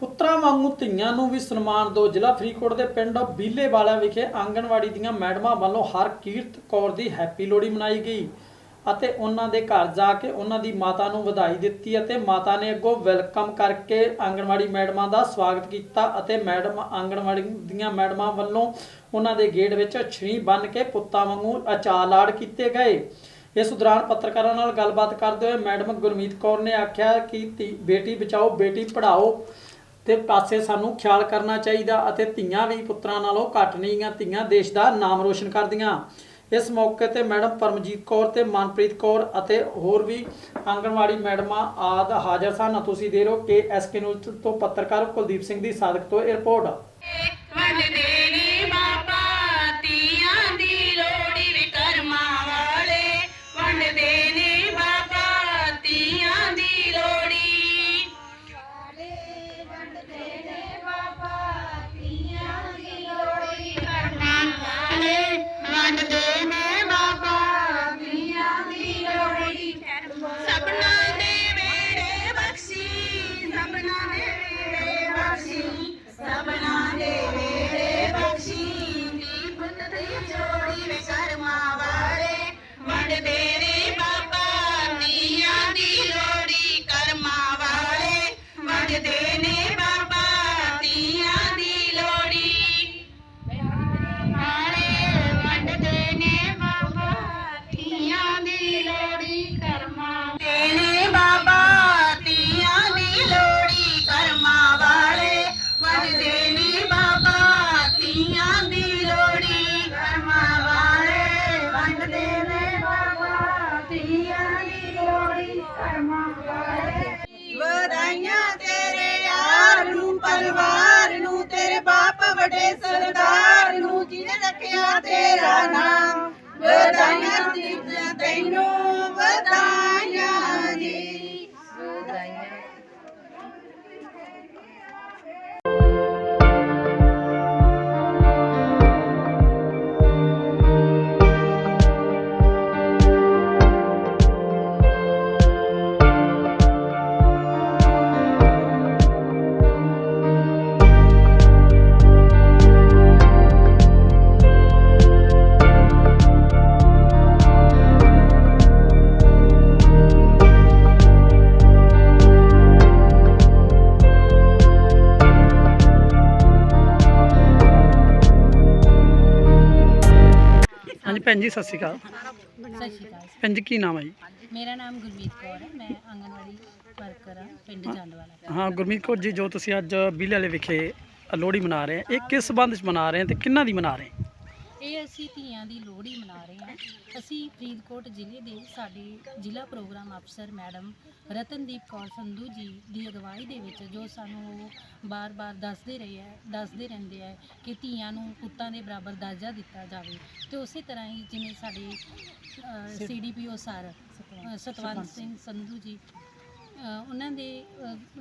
ਪੁੱਤਰਾਂ ਵਾਂਗੂ ਧੀਆਂ ਨੂੰ ਵੀ ਸਨਮਾਨ ਦਿਓ। ਜ਼ਿਲ੍ਹਾ ਫਰੀਦਕੋਟ ਦੇ ਪਿੰਡ ਬੀਲੇਵਾਲਾ ਵਿਖੇ ਆਂਗਣਵਾੜੀ ਦੀਆਂ ਮੈਡਮਾਂ ਵੱਲੋਂ ਹਰਕੀਰਤ ਕੌਰ ਦੀ ਹੈਪੀ ਲੋਹੜੀ ਮਨਾਈ ਗਈ ਅਤੇ ਉਹਨਾਂ ਦੇ ਘਰ ਜਾ ਕੇ ਉਹਨਾਂ ਦੀ ਮਾਤਾ ਨੂੰ ਵਧਾਈ ਦਿੱਤੀ ਅਤੇ ਮਾਤਾ ਨੇ ਅੱਗੋਂ ਵੈਲਕਮ ਕਰਕੇ ਆਂਗਣਵਾੜੀ ਮੈਡਮਾਂ ਦਾ ਸਵਾਗਤ ਕੀਤਾ ਅਤੇ ਮੈਡਮ ਆਂਗਣਵਾੜੀ ਦੀਆਂ ਮੈਡਮਾਂ ਵੱਲੋਂ ਉਹਨਾਂ ਦੇ ਗੇਟ ਵਿੱਚ ਛੜੀ ਬੰਨ੍ਹ ਕੇ ਪੁੱਤਾਂ ਵਾਂਗੂ ਅਚਾਲਾੜ ਕੀਤੇ ਗਏ। ਇਸ ਦੌਰਾਨ ਪੱਤਰਕਾਰਾਂ ਨਾਲ ਗੱਲਬਾਤ ਕਰਦੇ ਹੋਏ ਮੈਡਮ ਗੁਰਮੀਤ ਕੌਰ ਨੇ ਆਖਿਆ ਕਿ ਧੀ- ਬੇਟੀ ਬਚਾਓ, ਬੇਟੀ ਪੜ੍ਹਾਓ। ਤੇ ਪਾਸੇ ਸਾਨੂੰ ਖਿਆਲ ਕਰਨਾ ਚਾਹੀਦਾ ਅਤੇ ਧੀਆਂ ਵੀ ਪੁੱਤਰਾਂ ਨਾਲੋਂ ਘੱਟ ਨਹੀਂਆਂ ਧੀਆਂ ਦੇਸ਼ ਦਾ ਨਾਮ ਰੋਸ਼ਨ ਕਰਦੀਆਂ। ਇਸ ਮੌਕੇ ਤੇ ਮੈਡਮ ਪਰਮਜੀਤ ਕੌਰ ਤੇ ਮਨਪ੍ਰੀਤ ਕੌਰ ਅਤੇ ਹੋਰ ਵੀ ਆਂਗਣਵਾੜੀ ਮੈਡਮਾਂ ਆਦ ਹਾਜ਼ਰ ਸਨ। ਤੁਸੀਂ ਦੇ ਰਹੋ ਕੇ ਐਸਕੇ ਨਿਊਜ਼ ਤੋਂ ਪੱਤਰਕਾਰ ਕੁਲਦੀਪ ਸਿੰਘ ਦੀ ਸਾਦਕ ਤੋਂ ਇਹ ਰਿਪੋਰਟ। ਵੰਡਦੇ ਨੇ ਬਾਬਾ ਤੀਆਂ ਦੀ ਲੋੜੀ ਵਾਲੇ ਵੰਡਦੇ ਨੇ ਬਾਬਾ ਤੀਆਂ ਦੀ ਲੋੜੀ ਕਰਮਾਂ। ਦੇਨੇ ਬਾਬਾ ਤੀਆਂ ਦੀ ਲੋੜੀ ਕਰਮਾਂ ਵਾਲੇ। ਵੰਡਦੇ ਨੇ ਬਾਬਾ ਤੀਆਂ ਦੀ ਲੋੜੀ ਕਰਮਾਂ ਵਾਲੇ। ਵੰਡਦੇ ਨੇ ਬਾਬਾ ਤੀਆਂ ਦੀ ਲੋੜੀ ਕਰਮਾਂ ਵਾਲੇ। ਬਾਪ ਸਰਦਾਰ ਨੂੰ ਜਿਹਨੇ ਰੱਖਿਆ ਤੇਰਾ ਨਾਮ ਵਧਾਈਆਂ ਦਿੱਤੀਆਂ ਤੈਨੂੰ। ਹਾਂਜੀ ਭੈਣ ਜੀ ਸਤਿ ਸ਼੍ਰੀ ਅਕਾਲ। ਸਤਿ ਸ਼੍ਰੀ ਅਕਾਲ ਭੈਣ ਜੀ ਕੀ ਨਾਮ ਹੈ ਜੀ? ਮੇਰਾ ਨਾਮ ਗੁਰਮੀਤ ਕੌਰ ਹੈ ਮੈਂ ਆਂਗਨਵਾੜੀ ਵਰਕਰ ਹਾਂ ਪਿੰਡ ਜੰਡਵਾਲਾ ਹਾਂ ਗੁਰਮੀਤ ਕੌਰ ਜੀ ਜੋ ਤੁਸੀਂ ਅੱਜ ਬੀਲੇ ਵਾਲੇ ਵਿਖੇ ਲੋਹੜੀ ਮਨਾ ਰਹੇ ਇਹ ਕਿਸ ਸੰਬੰਧ ਵਿੱਚ ਮਨਾ ਰਹੇ ਤੇ ਕਿੰਨਾਂ ਦੀ ਮਨਾ ਰਹੇ ਇਹ ਅਸੀਂ ਧੀਆਂ ਦੀ ਲੋਹੜੀ ਮਨਾ ਰਹੇ ਹਾਂ। ਅਸੀਂ ਫਰੀਦਕੋਟ ਜ਼ਿਲ੍ਹੇ ਦੇ ਸਾਡੇ ਜ਼ਿਲ੍ਹਾ ਪ੍ਰੋਗਰਾਮ ਅਫਸਰ ਮੈਡਮ ਰਤਨਦੀਪ ਕੌਰ ਸੰਧੂ ਜੀ ਦੀ ਅਗਵਾਈ ਦੇ ਵਿੱਚ ਜੋ ਸਾਨੂੰ ਉਹ ਬਾਰ-ਬਾਰ ਦੱਸਦੇ ਰਹੇ ਹੈ ਦੱਸਦੇ ਰਹਿੰਦੇ ਹੈ ਕਿ ਧੀਆਂ ਨੂੰ ਪੁੱਤਾਂ ਦੇ ਬਰਾਬਰ ਦਰਜਾ ਦਿੱਤਾ ਜਾਵੇ। ਤੇ ਉਸੇ ਤਰ੍ਹਾਂ ਹੀ ਜਿਵੇਂ ਸਾਡੇ ਸੀਡੀਪੀਓ ਸਰ ਅ, ਸਤਵੰਤ ਸਿੰਘ ਸੰਧੂ ਜੀ ਉਹਨਾਂ ਦੇ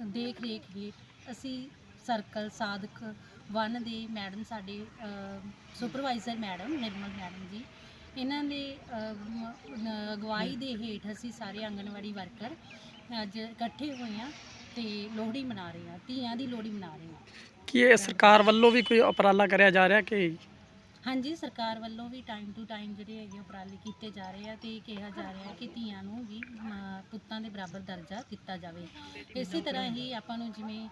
ਦੇਖ ਰੇਖ ਹੇਠ ਅਸੀਂ ਸਰਕਲ ਸਾਧਕ ਵਨ ਦੇ ਮੈਡਮ ਸਾਡੇ ਸੁਪਰਵਾਈਜ਼ਰ ਮੈਡਮ ਨਿਰਮਲ ਮੈਡਮ ਜੀ। ਇਹਨਾਂ ਦੇ ਅਗਵਾਈ ਦੇ ਹੇਠ ਅਸੀਂ ਸਾਰੇ ਆਂਗਣਵਾੜੀ ਵਰਕਰ ਅੱਜ ਇਕੱਠੇ ਹੋਏ ਹਾਂ ਤੇ ਲੋਹੜੀ ਮਨਾ ਰਹੇ ਹਾਂ, ਧੀਆਂ ਦੀ ਲੋਹੜੀ ਮਨਾ ਰਹੇ ਹਾਂ। ਕੀ ਇਹ ਸਰਕਾਰ ਵੱਲੋਂ ਵੀ ਕੋਈ ਉਪਰਾਲਾ ਕਰਿਆ ਜਾ ਰਿਹਾ ਕਿ ਹਾਂਜੀ ਸਰਕਾਰ ਵੱਲੋਂ ਵੀ ਟਾਈਮ ਟੂ ਟਾਈਮ ਜਿਹੜੇ ਹੈਗੇ ਉਪਰਾਲੇ ਕੀਤੇ ਜਾ ਰਹੇ ਆ ਤੇ ਕਿਹਾ ਜਾ ਰਿਹਾ ਕਿ ਧੀਆਂ ਨੂੰ ਵੀ ਅਮ, ਪੁੱਤਾਂ ਦੇ ਬਰਾਬਰ ਦਰਜਾ ਦਿੱਤਾ ਜਾਵੇ। ਇਸੇ ਤਰ੍ਹਾਂ ਹੀ ਆਪਾਂ ਨੂੰ ਜਿਵੇਂ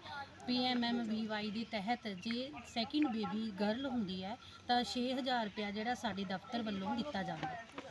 ਪੀਐਮਐਮਵੀਵਾਈ ਦੇ ਤਹਿਤ ਜੇ ਸੈਕਿੰਡ ਬੇਬੀ ਗਰਲ ਹੁੰਦੀ ਹੈ ਤਾਂ 6000 ਰੁਪਇਆ ਜਿਹੜਾ ਸਾਡੇ ਦਫ਼ਤਰ ਵੱਲੋਂ ਦਿੱਤਾ ਜਾਂਦਾ। ਹੈ